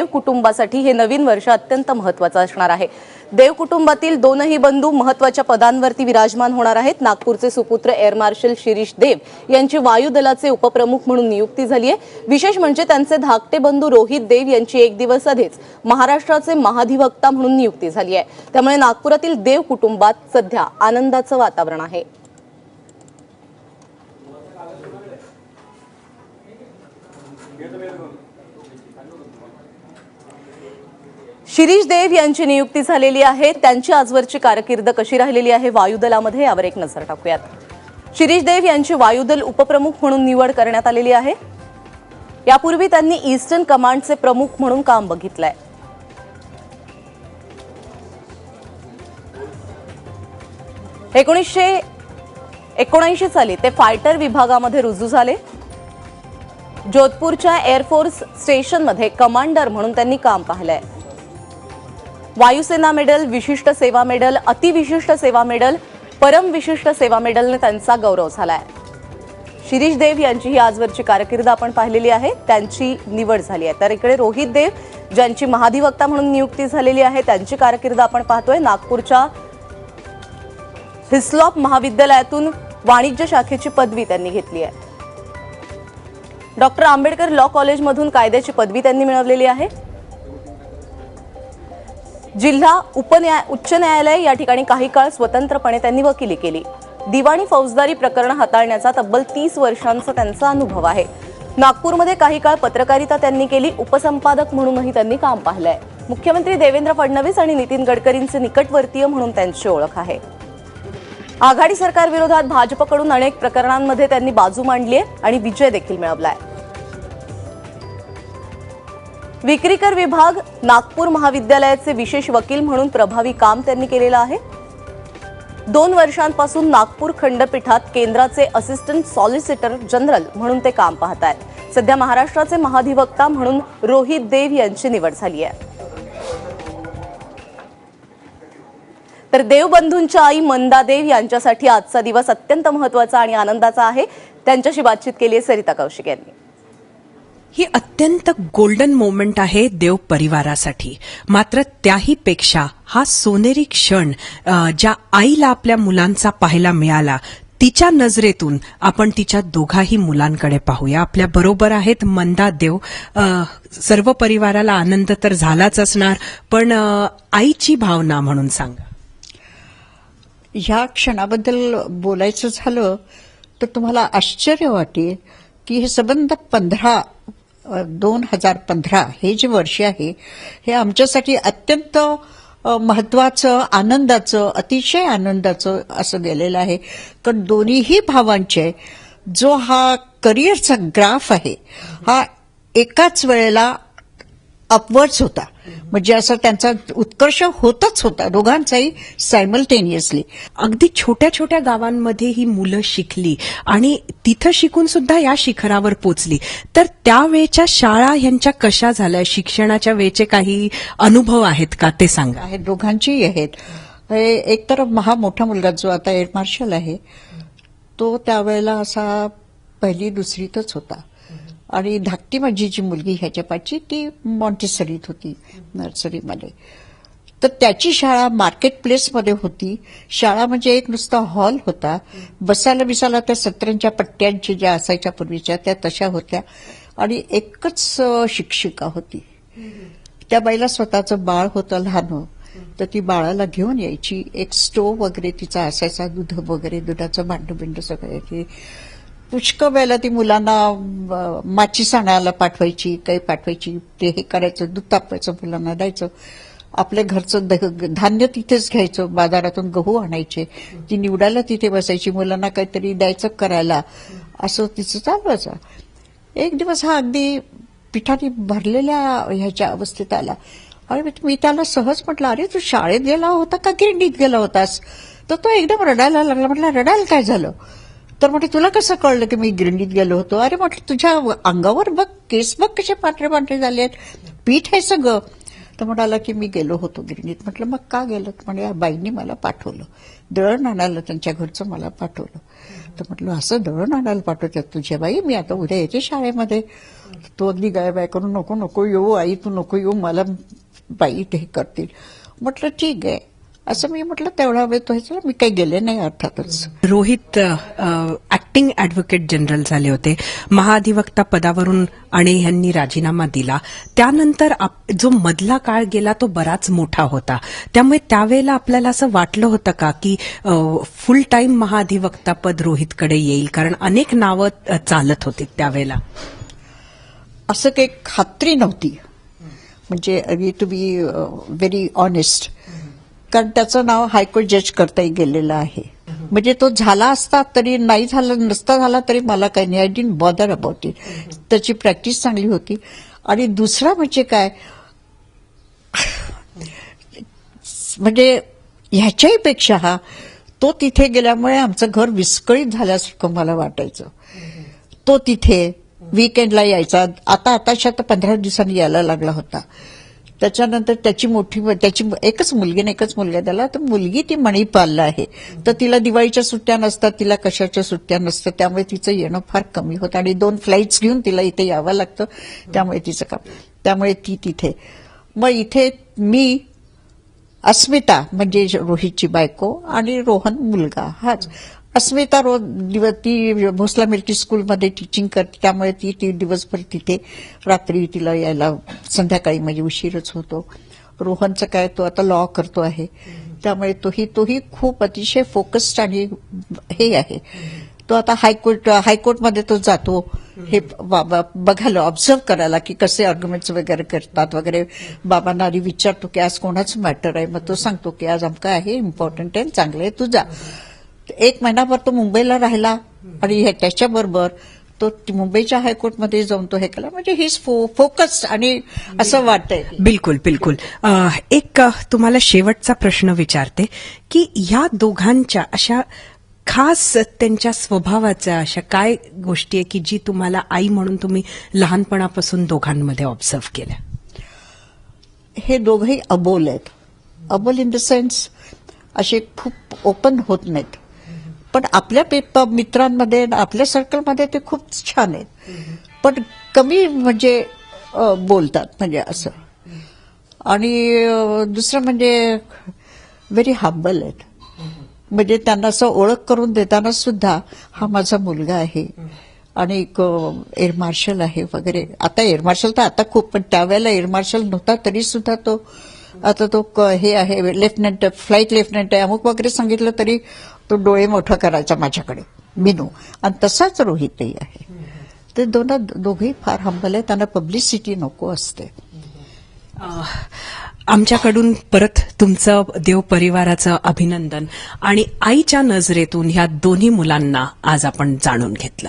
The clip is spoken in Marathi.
देव कुटुंबासाठी हे नवीन वर्ष अत्यंत महत्वाचं असणार आहे. देव कुटुंबातील दोनही बंधू महत्त्वाच्या पदांवरती विराजमान होणार आहेत. नागपूरचे सुपुत्र एअर मार्शल शिरीष देव यांची वायुदलाचे उपप्रमुख म्हणून नियुक्ती झाली आहे. विशेष म्हणजे त्यांचे धाकटे बंधू रोहित देव यांची एक दिवस आधीच महाराष्ट्राचे महाधिवक्ता म्हणून नियुक्ती झाली आहे. त्यामुळे नागपुरातील देव कुटुंबात सध्या आनंदाचं वातावरण आहे. शिरीष देव यांची नियुक्ती झालेली आहे. त्यांची आजवरची कारकीर्द कशी राहिलेली आहे? वायुदलामध्ये यावर एक नजर टाकूयात. शिरीष देव यांची वायुदल उपप्रमुख म्हणून निवड करण्यात आलेली आहे. यापूर्वी त्यांनी ईस्टर्न कमांडचे प्रमुख म्हणून काम बघितलंय. एकोणीसशे एकोणऐंशी साली ते फायटर विभागामध्ये रुजू झाले. जोधपूरच्या एअरफोर्स स्टेशनमध्ये कमांडर म्हणून त्यांनी काम पाहिलंय. वायुसेना मेडल विशिष्ट सेवा मेडल अतिविशिष्ट सेवा मेडल परम विशिष्ट सेवा मेडलने त्यांचा गौरव झालाय. शिरीष देव यांची ही आजवरची कारकीर्द आपण पाहिलेली आहे. त्यांची निवड झाली आहे. तर इकडे रोहित देव ज्यांची महाधिवक्ता म्हणून नियुक्ती झालेली आहे त्यांची कारकीर्द आपण पाहतोय. नागपूरच्या हिस्लॉप महाविद्यालयातून वाणिज्य शाखेची पदवी त्यांनी घेतली आहे. डॉक्टर आंबेडकर लॉ कॉलेजमधून कायद्याची पदवी त्यांनी मिळवलेली आहे. जिल्हा उपन्याय उच्च न्यायालय या ठिकाणी काही काळ स्वतंत्रपणे त्यांनी वकिली केली. दिवाणी फौजदारी प्रकरण हाताळण्याचा तब्बल तीस वर्षांचा त्यांचा अनुभव आहे. नागपूरमध्ये काही काळ पत्रकारिता त्यांनी केली उपसंपादक म्हणूनही त्यांनी काम पाहिलंय. मुख्यमंत्री देवेंद्र फडणवीस आणि नितीन गडकरींचे निकटवर्तीय म्हणून त्यांची ओळख आहे. आघाडी सरकार विरोधात भाजपकडून अनेक प्रकरणांमध्ये त्यांनी बाजू मांडली आहे आणि विजय देखील मिळवलाय. विक्रीकर विभाग नागपूर महाविद्यालयाचे विशेष वकील म्हणून प्रभावी काम त्यांनी केलेलं आहे. दोन वर्षांपासून नागपूर खंडपीठात केंद्राचे असिस्टंट सॉलिसिटर जनरल म्हणून ते काम पाहत आहेत सध्या महाराष्ट्राचे महाधिवक्ता म्हणून रोहित देव यांची निवड झाली आहे. तर देवबंधूंच्या आई मंदा देव यांच्यासाठी आजचा दिवस अत्यंत महत्त्वाचा आणि आनंदाचा आहे. त्यांच्याशी बातचीत केली आहे सरिता कौशिक यांनी. ही अत्यंत गोल्डन मोमेंट आहे देव परिवारासाठी. मात्र त्याही पेक्षा हा सोनेरी क्षण ज्या आईला आपल्या मुलांचा पाहायला मिळाला तिच्या नजरेतून आपण तिच्या दोघाही मुलांकडे पाहूया. आपल्या बरोबर आहेत मंदा देव. सर्व परिवाराला आनंद तर झालाच असणार पण आईची भावना म्हणून सांगा. ह्या क्षणाबद्दल बोलायचं झालं तर तुम्हाला आश्चर्य वाटेल की हे संबंध पंधरा दोन हजार पंधरा हे जे वर्ष आहे हे आमच्यासाठी अत्यंत महत्वाचं आनंदाचं अतिशय आनंदाचं असं गेलेलं आहे. कारण दोन्हीही भावांचे जो हा करिअरचा ग्राफ आहे हा एकाच वेळेला अपवर्ड्स होता. म्हणजे असं त्यांचा उत्कर्ष होतच होता दोघांचाही सायमल्टेनियसली अगदी छोट्या छोट्या गावांमध्ये ही मुलं शिकली आणि तिथं शिकून सुद्धा या शिखरावर पोचली. तर त्यावेळच्या शाळा ह्यांच्या कशा झाल्या? शिक्षणाच्या वेळचे काही अनुभव आहेत का? ते सांगा. आहेत दोघांचेही आहेत. एक तर महा मोठा मुलगा जो आता एअर मार्शल आहे तो त्यावेळेला असा पहिली दुसरीतच होता. आणि धाकटी माझी जी मुलगी ह्याच्यापाची ती मॉन्टेसरीत होती नर्सरीमध्ये. तर त्याची शाळा मार्केट प्लेसमध्ये होती. शाळा म्हणजे एक नुसता हॉल होता. बसायला बिसायला त्या सत्र्यांच्या पट्ट्यांच्या ज्या असायच्या पूर्वीच्या त्या तशा होत्या. आणि एकच शिक्षिका होती. त्या बाईला स्वतःचं बाळ होतं लहान. तर ती बाळाला घेऊन यायची. एक स्टोव वगैरे तिचा असायचा दूध वगैरे दुधाचं भांडू बिंडू सगळं यायची. पुष्कळ वेळेला ती मुलांना माचीस आणायला पाठवायची काही पाठवायची ते हे करायचं दूध तापवायचं मुलांना द्यायचं. आपल्या घरचं धान्य तिथेच घ्यायचं बाजारातून गहू आणायचे. ती निवडायला तिथे बसायची मुलांना काहीतरी द्यायचं करायला. असं तिचं चालवायचं एक दिवस हा अगदी पिठाने भरलेल्या ह्याच्या अवस्थेत आला. आणि मी- त्याला सहज म्हटलं अरे तू शाळेत गेला होता का गिरडीत गेला होतास? तर तो एकदम रडायला लागला. म्हटलं रडायला काय झालं? तर म्हटलं तुला कसं कळलं की मी गिरणीत गेलो होतो? अरे म्हटलं तुझ्या अंगावर बघ केस बघ कसे पांढरे पांढरे झाले आहेत. पीठ आहे सगळं. तर म्हणाला की मी गेलो होतो गिरणीत. म्हटलं मग का गेलं म्हणे या बाईंनी मला पाठवलं. दळण आणायला त्यांच्या घरचं मला पाठवलं. तर म्हटलं असं दळण आणायला पाठवतात तुझ्या बाई? मी आता उद्या येते शाळेमध्ये. तो अगदी गाय बाय करून नको नको येऊ आई तू नको येऊ मला बाई ते हे करतील. म्हटलं ठीक आहे. असं मी म्हटलं तेवढा वेळ तो ह्याच्याला मी काही गेले नाही अर्थातच. रोहित ऍक्टिंग ऍडव्होकेट जनरल झाले होते. महाधिवक्ता पदावरून आणि यांनी राजीनामा दिला. त्यानंतर जो मधला काळ गेला तो बराच मोठा होता. त्यामुळे त्यावेळेला आपल्याला असं वाटलं होतं का की फुल टाइम महाधिवक्ता पद रोहितकडे येईल? कारण अनेक नावं चालत होती त्यावेळेला. असं काही खात्री नव्हती. म्हणजे बी व्हेरी ऑनेस्ट कारण त्याचं नाव हायकोर्ट जज करताही गेलेलं आहे. म्हणजे तो झाला असता तरी नाही झाला नसता झाला तरी मला काही नाही. I didn't bother about it त्याची प्रॅक्टिस चांगली होती. आणि दुसरा म्हणजे काय? म्हणजे ह्याच्याही पेक्षा हा तो तिथे गेल्यामुळे आमचं घर विस्कळीत झाल्यासारखं मला वाटायचं. तो तिथे वीकेंडला यायचा. आता आताशा तर पंधरा दिवसांनी यायला लागला होता. त्याच्यानंतर त्याची मोठी त्याची एकच मुलगी आणि एकच मुलगा त्याला तर मुलगी ती मणिपालला आहे. तर तिला दिवाळीच्या सुट्ट्या नसतात तिला कशाच्या सुट्ट्या नसतात त्यामुळे तिचं येणं फार कमी होतं. आणि दोन फ्लाईट्स घेऊन तिला इथे यावं लागतं त्यामुळे तिचं काम त्यामुळे ती तिथे. मग इथे मी अस्मिता म्हणजे रोहितची बायको आणि रोहन मुलगा. हाच. अस्मिता रोज दिव- ती भोसला मिल्ट्री स्कूलमध्ये टीचिंग करते त्यामुळे ती ती दिवसभर तिथे रात्री तिला यायला संध्याकाळी म्हणजे उशीरच होतो. रोहनचं काय तो आता लॉ करतो आहे. त्यामुळे तोही तोही खूप अतिशय फोकस्ड आणि हे आहे. तो आता हायकोर्ट हायकोर्टमध्ये तो जातो. हे बघायला ऑब्झर्व करायला की कसे आर्ग्युमेंट्स वगैरे करतात वगैरे. बाबांना आधी विचारतो की आज कोणाचं मॅटर आहे? मग तो सांगतो की आज आमका आहे इम्पॉर्टंट आहे चांगलं आहे तू जा. एक महिनाभर तो मुंबईला राहिला आणि त्याच्याबरोबर तो मुंबईच्या हायकोर्टमध्ये जाऊन तो हे केला. म्हणजे ही फोकस आणि असं वाटतंय. बिलकुल बिलकुल. एक तुम्हाला शेवटचा प्रश्न विचारते की या दोघांच्या अशा खास त्यांच्या स्वभावाच्या अशा काय गोष्टी आहे की जी तुम्हाला आई म्हणून तुम्ही लहानपणापासून दोघांमध्ये ऑब्झर्व केल्या? हे दोघंही अबोल आहेत. अबोल इन द सेन्स असे खूप ओपन होत नाहीत. पण आपल्या मित्रांमध्ये आपल्या सर्कलमध्ये ते खूप छान आहेत. पण कमी म्हणजे बोलतात म्हणजे असं. आणि दुसरं म्हणजे व्हेरी हंबल आहेत. म्हणजे त्यांना असं ओळख करून देताना सुद्धा हा माझा मुलगा आहे. आणि एक एअर मार्शल आहे वगैरे. आता एअर मार्शल तर आता खूप पण त्यावेळेला एअर मार्शल नव्हता तरी सुद्धा तो आता तो क- हे आहे लेफ्टनंट फ्लाईट लेफ्टनंट आहे. अमुक वगैरे सांगितलं तरी तो डोळे मोठा करायचा माझ्याकडे मिनू. आणि तसाच रोहितही आहे. ते दोन दोघेही फार हंबल आहे त्यांना पब्लिसिटी नको असते. आमच्याकडून परत तुमचं देव परिवाराचं अभिनंदन आणि आईच्या नजरेतून ह्या दोन्ही मुलांना आज आपण जाणून घेतलं.